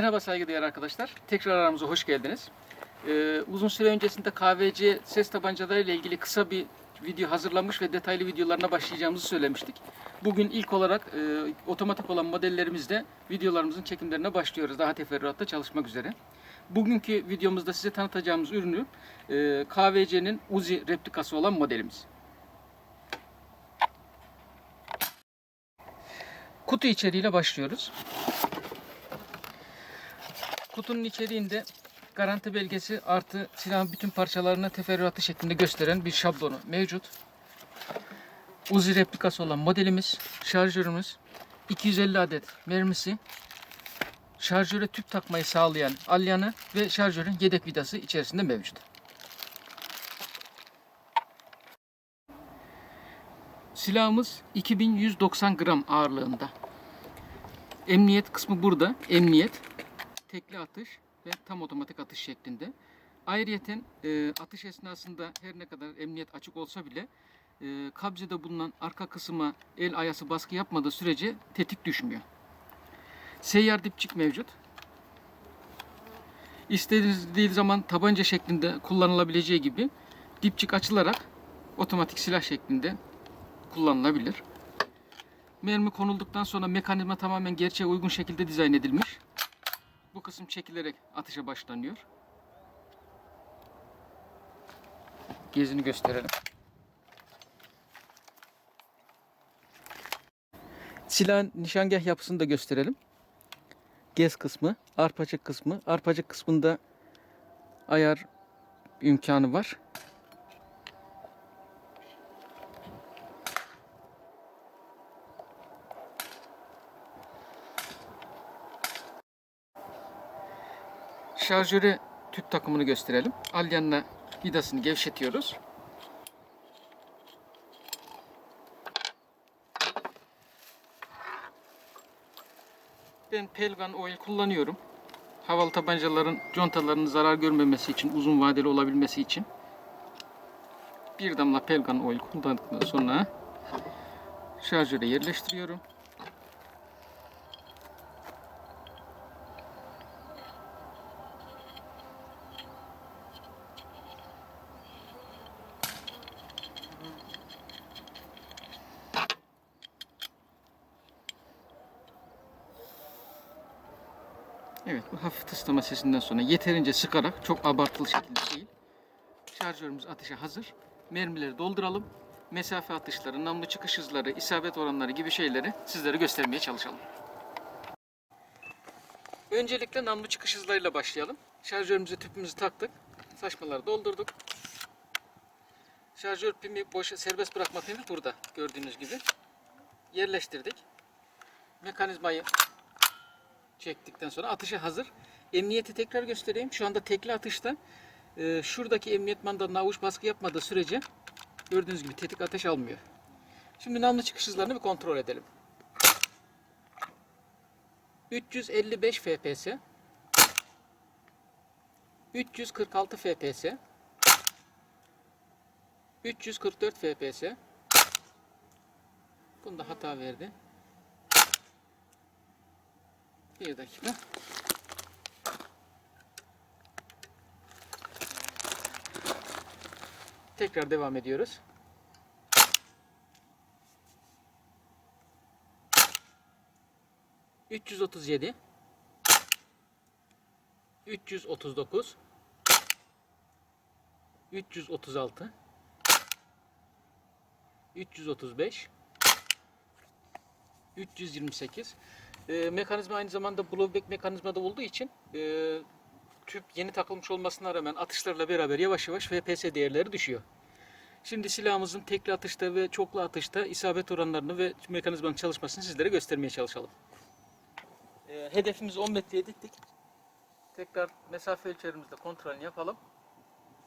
Merhaba saygıdeğer arkadaşlar. Tekrar aramıza hoş geldiniz. Ee, uzun süre öncesinde KVC ses tabancaları ile ilgili kısa bir video hazırlamış ve detaylı videolarına başlayacağımızı söylemiştik. Bugün ilk olarak e, otomatik olan modellerimizde videolarımızın çekimlerine başlıyoruz. Daha teferruatlı çalışmak üzere. Bugünkü videomuzda size tanıtacağımız ürünü e, KVC'nin Uzi replikası olan modelimiz. Kutu içeriğiyle başlıyoruz. Kutunun içeriğinde garanti belgesi artı silahın bütün parçalarını teferruatlı şeklinde gösteren bir şablonu mevcut. Uzi replikası olan modelimiz, şarjörümüz, 250 adet mermisi, şarjöre tüp takmayı sağlayan alyanı ve şarjörün yedek vidası içerisinde mevcut. Silahımız 2190 gram ağırlığında. Emniyet kısmı burada. Emniyet tekli atış ve tam otomatik atış şeklinde. Ayrıyeten e, atış esnasında her ne kadar emniyet açık olsa bile e, kabzede bulunan arka kısma el ayası baskı yapmadığı sürece tetik düşmüyor. Seyyar dipçik mevcut. İstediği zaman tabanca şeklinde kullanılabileceği gibi dipçik açılarak otomatik silah şeklinde kullanılabilir. Mermi konulduktan sonra mekanizma tamamen gerçeğe uygun şekilde dizayn edilmiş. Bu kısım çekilerek atışa başlanıyor. Gezini gösterelim. Silahın nişangah yapısını da gösterelim. Gez kısmı, arpacık kısmı. Arpacık kısmında ayar imkanı var. Şarjöre tüp takımını gösterelim. Alyanla vidasını gevşetiyoruz. Ben Pelgan oil kullanıyorum. Havalı tabancaların contalarının zarar görmemesi için, uzun vadeli olabilmesi için. Bir damla Pelgan oil kullandıktan sonra şarjöre yerleştiriyorum. Evet bu hafif tıslama sesinden sonra yeterince sıkarak çok abartılı şekilde değil. Şarjörümüz atışa hazır. Mermileri dolduralım. Mesafe atışları, namlu çıkış hızları, isabet oranları gibi şeyleri sizlere göstermeye çalışalım. Öncelikle namlu çıkış hızlarıyla başlayalım. Şarjörümüze tüpümüzü taktık. Saçmaları doldurduk. Şarjör pimi boş serbest bırakma pimi burada gördüğünüz gibi. Yerleştirdik. Mekanizmayı çektikten sonra atışa hazır. Emniyeti tekrar göstereyim. Şu anda tekli atışta e, şuradaki emniyet mandalına avuç baskı yapmadığı sürece gördüğünüz gibi tetik ateş almıyor. Şimdi namlu çıkış hızlarını bir kontrol edelim. 355 FPS 346 FPS 344 FPS Bunda hata verdi. Bir dakika. Tekrar devam ediyoruz. Üç yüz otuz yedi. Üç yüz otuz dokuz. Üç yüz otuz altı. Üç yüz otuz beş. 328. E, mekanizma aynı zamanda blowback mekanizmada olduğu için e, tüp yeni takılmış olmasına rağmen atışlarla beraber yavaş yavaş FPS değerleri düşüyor. Şimdi silahımızın tekli atışta ve çoklu atışta isabet oranlarını ve mekanizmanın çalışmasını sizlere göstermeye çalışalım. E, hedefimizi 10 metreye diktik. Tekrar mesafe ölçerimizde kontrolünü yapalım.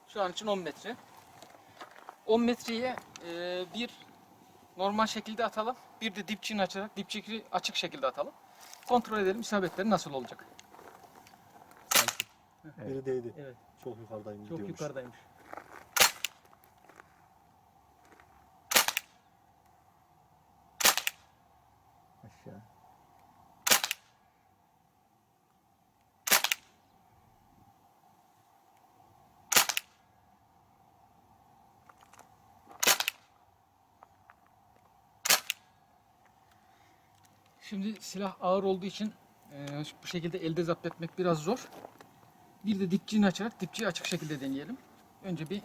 Şu an için 10 metre. 10 metreye e, bir normal şekilde atalım. Bir de dipçiğini açarak dipçiği açık şekilde atalım. Kontrol edelim isabetleri nasıl olacak. Biri değdi. Evet. Çok yukarıdayım Çok gidiyormuş. yukarıdaymış. Aşağı. Şimdi silah ağır olduğu için e, bu şekilde elde zapt etmek biraz zor. Bir de dipçiğini açarak dipçiyi açık şekilde deneyelim. Önce bir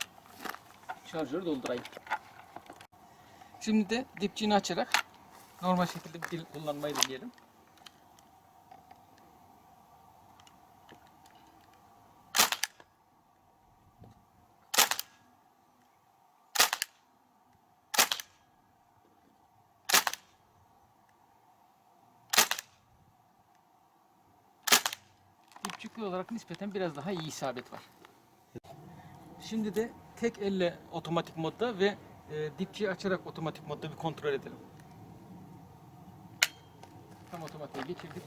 şarjörü doldurayım. Şimdi de dipçiğini açarak normal şekilde bir kullanmayı deneyelim. Dipçikli olarak nispeten biraz daha iyi isabet var. Şimdi de tek elle otomatik modda ve e, dipçiyi açarak otomatik modda bir kontrol edelim. Tam otomatiğe geçirdik.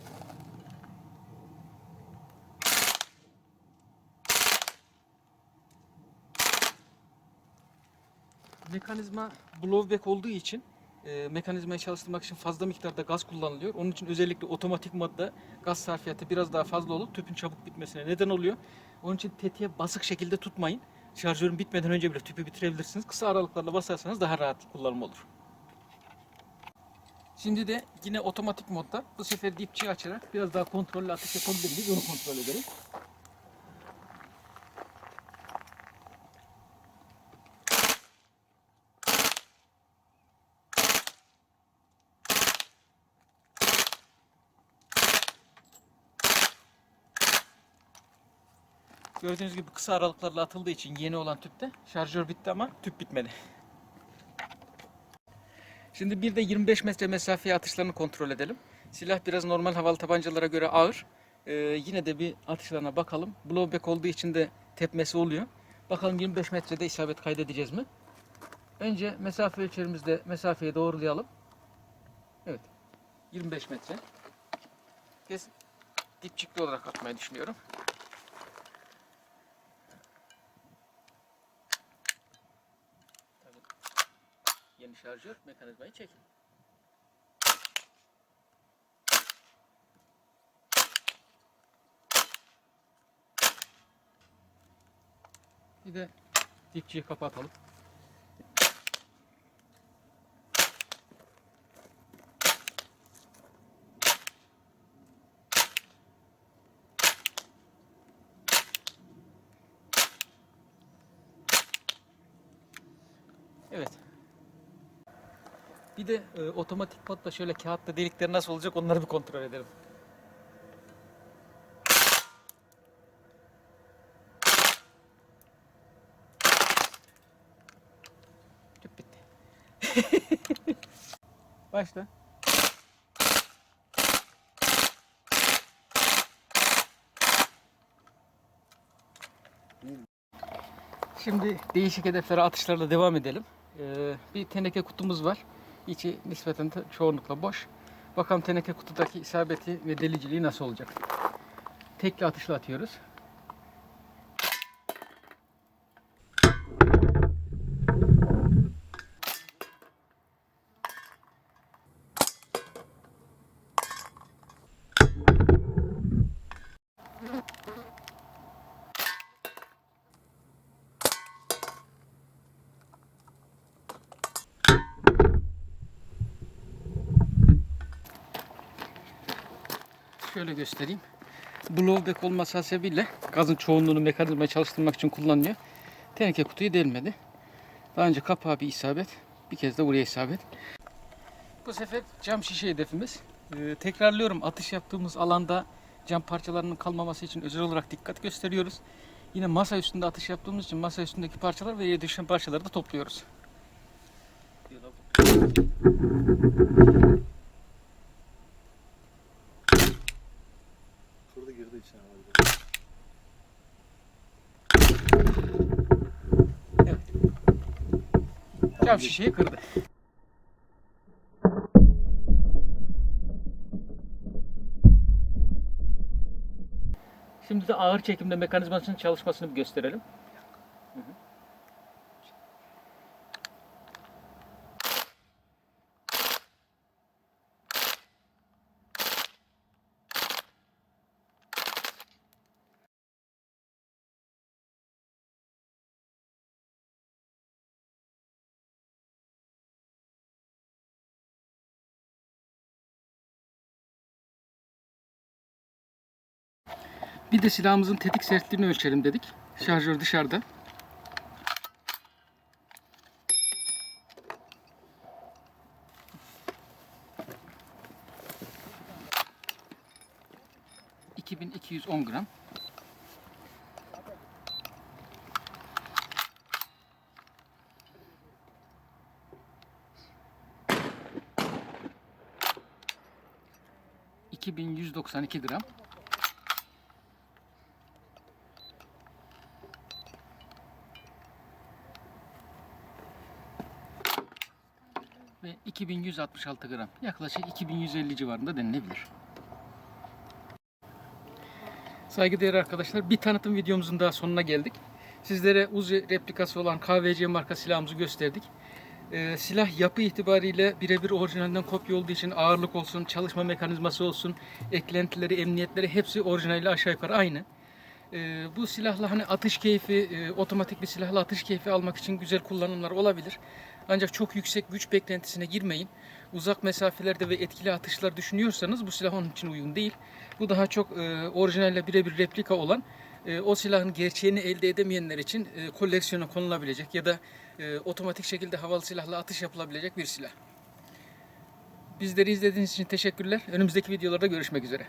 Mekanizma blowback olduğu için e, mekanizmayı çalıştırmak için fazla miktarda gaz kullanılıyor. Onun için özellikle otomatik modda gaz sarfiyatı biraz daha fazla olup tüpün çabuk bitmesine neden oluyor. Onun için tetiğe basık şekilde tutmayın. Şarjörün bitmeden önce bile tüpü bitirebilirsiniz. Kısa aralıklarla basarsanız daha rahat kullanım olur. Şimdi de yine otomatik modda bu sefer dipçiyi açarak biraz daha kontrollü atış yapabilir miyiz onu kontrol edelim. Gördüğünüz gibi kısa aralıklarla atıldığı için yeni olan tüpte şarjör bitti ama tüp bitmedi. Şimdi bir de 25 metre mesafeye atışlarını kontrol edelim. Silah biraz normal havalı tabancalara göre ağır. Ee, yine de bir atışlarına bakalım. Blowback olduğu için de tepmesi oluyor. Bakalım 25 metrede isabet kaydedeceğiz mi? Önce mesafe ölçerimizde mesafeyi doğrulayalım. Evet. 25 metre. Kes dipçikli olarak atmayı düşünüyorum. Yeni şarjör mekanizmayı çekin. Bir de dipçiyi kapatalım. Evet. Bir de e, otomatik modda şöyle kağıtta delikleri nasıl olacak onları bir kontrol edelim. Tüp bitti. Başla. Şimdi değişik hedeflere atışlarla devam edelim. Ee, bir teneke kutumuz var. İçi nispeten de çoğunlukla boş. Bakalım teneke kutudaki isabeti ve deliciliği nasıl olacak. Tekli atışla atıyoruz. Şöyle göstereyim. Blowback olması hasebiyle gazın çoğunluğunu mekanizmayı çalıştırmak için kullanılıyor. Teneke kutuyu delmedi. Daha önce kapağı bir isabet. Bir kez de buraya isabet. Bu sefer cam şişe hedefimiz. Ee, tekrarlıyorum atış yaptığımız alanda cam parçalarının kalmaması için özel olarak dikkat gösteriyoruz. Yine masa üstünde atış yaptığımız için masa üstündeki parçalar ve düşen parçaları da topluyoruz. Cam şişeyi kırdı. Şimdi de ağır çekimde mekanizmasının çalışmasını bir gösterelim. Bir de silahımızın tetik sertliğini ölçelim dedik. Şarjör dışarıda. ...2210 gram. ...2192 gram. Ve 2166 gram. Yaklaşık 2150 civarında denilebilir. Saygıdeğer arkadaşlar bir tanıtım videomuzun daha sonuna geldik. Sizlere Uzi replikası olan KVC marka silahımızı gösterdik. Ee, silah yapı itibariyle birebir orijinalinden kopya olduğu için ağırlık olsun, çalışma mekanizması olsun, eklentileri, emniyetleri hepsi orijinaliyle aşağı yukarı aynı. Ee, bu silahla hani atış keyfi, e, otomatik bir silahla atış keyfi almak için güzel kullanımlar olabilir. Ancak çok yüksek güç beklentisine girmeyin. Uzak mesafelerde ve etkili atışlar düşünüyorsanız bu silah onun için uygun değil. Bu daha çok e, orijinalle birebir replika olan e, o silahın gerçeğini elde edemeyenler için e, koleksiyona konulabilecek ya da e, otomatik şekilde havalı silahla atış yapılabilecek bir silah. Bizleri izlediğiniz için teşekkürler. Önümüzdeki videolarda görüşmek üzere.